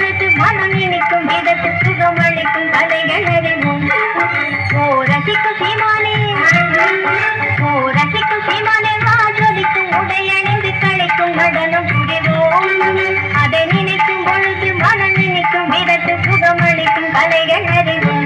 மனது மனம் இனிக்கும் விதத்து சுகம் அளிக்கும் கலைகள் அறிவும் ஓ ரசிக்கும் சீமானே. ஓ ரசிக்கும் சீமானே வாஜொலிக்கும் உடை அணிந்து கலைக்கும் நடனம் புரிவோம் அதை நினைக்கும் பொழுது மனம் இனிக்கும் விதத்து சுகம் அளிக்கும் கலைகள் அறிவும்